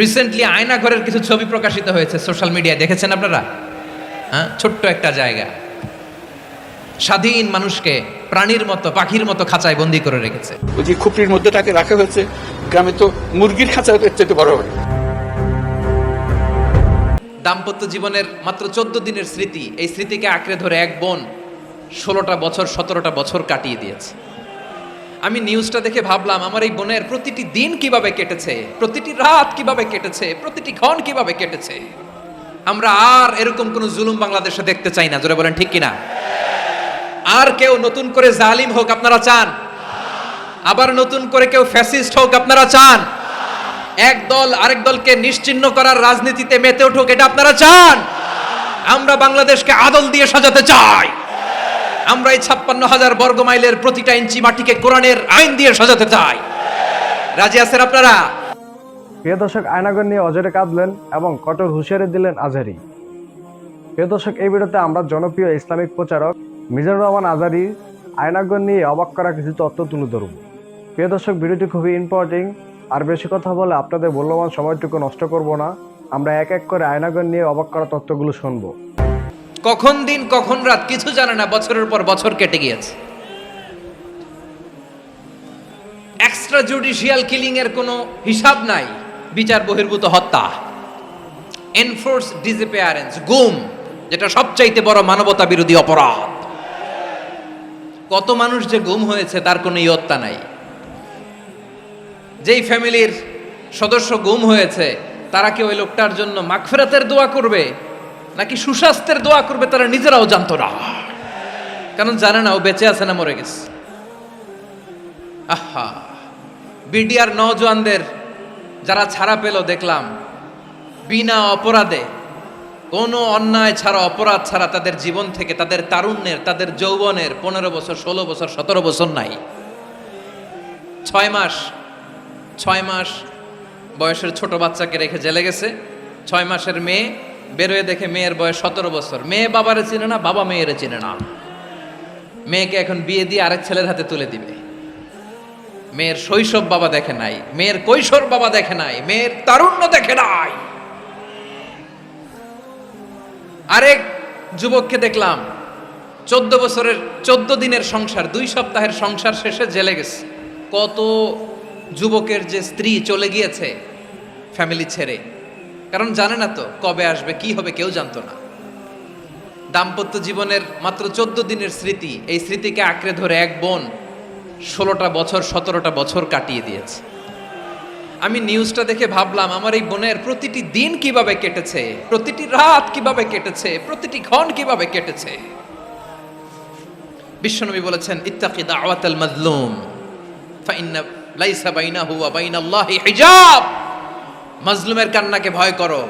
Recently আয়নাঘরের কিছু ছবি প্রকাশিত হয়েছে সোশ্যাল মিডিয়ায় দেখেছেন আপনারা? হ্যাঁ? ছোট্ট একটা জায়গা। স্বাধীন মানুষকে প্রাণীর মতো পাখির মতো খাঁচায় বন্দি করে রেখেছে। ওই যে খুপড়ির মধ্যে তাকে রাখা হয়েছে গ্রামে তো মুরগির খাঁচা চেয়ে বড় হয় দাম্পত্য জীবনের মাত্র চোদ্দ দিনের স্মৃতি এই স্মৃতিকে আঁকড়ে ধরে এক বোন ষোলোটা বছর সতেরোটা বছর কাটিয়ে দিয়েছে। আমি নিউজটা দেখে ভাবলাম, আমার এই বোনের প্রতিটি দিন কীভাবে কেটেছে? প্রতিটি রাত কীভাবে কেটেছে? প্রতিটি ক্ষণ কীভাবে কেটেছে? আমরা আর এরকম কোন জুলুম বাংলাদেশে দেখতে চাই না, জোরে বলেন ঠিক কিনা? আর কেউ নতুন করে জালিম হোক আপনারা চান? আবার নতুন করে কেউ ফ্যাসিস্ট হোক আপনারা চান? এক দল আরেক দলকে নিশ্চিহ্ন করার রাজনীতিতে মেতে উঠুক, এটা আপনারা চান? আমরা বাংলাদেশকে আদল দিয়ে সাজাতে চাই। আমরা এই ছাপ্পান্ন হাজার বর্গ মাইলের প্রতিটা ইঞ্চি মাটিকে কোরআনের আইন দিয়ে সাজাতে চাই। রাজি আছেন আপনারা? প্রিয় দর্শক, আয়নাগর নিয়ে অজরে কাঁদলেন এবং কঠোর হুঁশিয়ারি দিলেন আজহারি প্রিয় দর্শক, এই ভিডিওতে আমরা জনপ্রিয় ইসলামিক প্রচারক মিজানুর রহমান আজারি আয়নাগর নিয়ে অবাক করা কিছু তথ্য তুলে ধরব। প্রিয় দর্শক, ভিডিওটি খুবই ইম্পর্টেন্ট আর বেশি কথা বলে আপনাদের মূল্যবান সময়টুকু নষ্ট করব না। আমরা এক এক করে আয়নাগর নিয়ে অবাক করা তথ্যগুলো শুনব। কখন দিন, কখন রাত কিছু জানে না, বছরের পর বছর কেটে গিয়েছে। এক্সট্রা জুডিশিয়াল কিলিং এর কোনো হিসাব নাই, বিচার বহির্ভূত হত্যা। এনফোর্স ডিসঅ্যাপিয়ারেন্স গুম, যেটা সবচাইতে বড় মানবতা বিরোধী অপরাধ। কত মানুষ যে গুম হয়েছে, তার কোনো ইয়ত্তা নাই। যেই ফ্যামিলির সদস্য গুম হয়েছে, তারা কি ওই লোকটার জন্য মাগফিরাতের দোয়া করবে? নাকি সুস্বাস্থ্যের দোয়া করবে তারা নিজেরাও জানতো না? কারণ জানে না ও বেঁচে আছে না মরে গেছে। আহা বিডিআর নজওয়ানদের যারা ছাড়া পেল দেখলাম, বিনা অপরাধে, কোনো অন্যায় ছাড়া, অপরাধ ছাড়া তাদের জীবন থেকে তাদের তারুণ্যের, তাদের যৌবনের পনেরো বছর, ষোলো বছর, সতেরো বছর নাই। ছয় মাস ছয় মাস বয়সের ছোট বাচ্চাকে রেখে জেলে গেছে। ছয় মাসের মেয়ে বেরোয় দেখে মেয়ের বয়স সতেরো বছর। মেয়ে বাবারে চিনে না, বাবা মেয়েরে চিনে না। মেয়েকে এখন বিয়ে দিয়ে আরেক ছেলের হাতে তুলে দিবে। মেয়ের শৈশব বাবা দেখে নাই, মেয়ের কৈশোর বাবা দেখে নাই, মেয়ের তারুণ্য দেখে নাই। আরেক যুবককে দেখলাম, চোদ্দ বছরের, চোদ্দ দিনের সংসার, দুই সপ্তাহের সংসার শেষে জেলে গেছে। কত যুবকের যে স্ত্রী চলে গিয়েছে, ফ্যামিলি ছেড়ে। কারণ জানে না তো কবে আসবে, কি হবে, কেউ জানতো না। দাম্পত্য জীবনের মাত্র চোদ্দ দিনের স্মৃতি, এই স্মৃতিকে আঁকড়ে ধরে এক বোন ষোলোটা বছর, সতেরোটা বছর কাটিয়ে দিয়েছে। আমি নিউজটা দেখে ভাবলাম, আমার এই বোনের প্রতিটি দিন কীভাবে কেটেছে, প্রতিটি রাত কীভাবে কেটেছে, প্রতিটি ক্ষণ কীভাবে কেটেছে? বিশ্বনবী বলেছেন, ইত্তাকি দাওয়াতাল মাজলুম, ফাইন্না লাইসা বাইনাহু ওয়া বাইনাল্লাহি হিজাব। মাজলুমের কান্নাকে ভয় করো।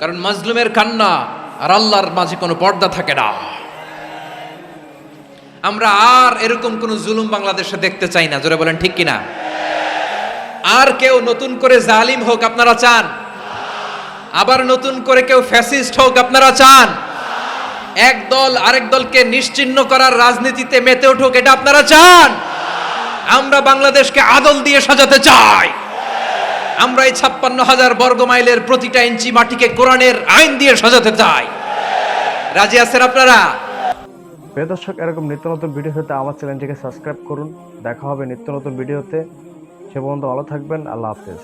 কারণ মাজলুমের কান্না আর আল্লাহর মাঝে কোনো পর্দা থাকে না। আমরা আর এরকম কোন জুলুম বাংলাদেশে দেখতে চাই না। জোরে বলেন, ঠিক কিনা? আর কেউ নতুন করে জালিম হোক আপনারা চান? আবার নতুন করে কেউ ফ্যাসিস্ট হোক আপনারা চান? এক দল আরেক দলকে নিশ্চিহ্ন করার রাজনীতিতে মেতে উঠুক, এটা আপনারা চান? আমরা বাংলাদেশকে আদল দিয়ে সাজাতে চাই। আমরা এই ছাপ্পান্ন হাজার বর্গ মাইলের প্রতিটা ইঞ্চি মাটিকে কোরআনের আইন দিয়ে সাজাতে চাই। রাজি আছেন আপনারা? প্রিয় দর্শক, এরকম নিত্য নতুন ভিডিও হতে আমার চ্যানেলটিকে সাবস্ক্রাইব করুন। দেখা হবে নিত্য নতুন ভিডিওতে সে পর্যন্ত ভালো থাকবেন। আল্লাহ হাফেজ।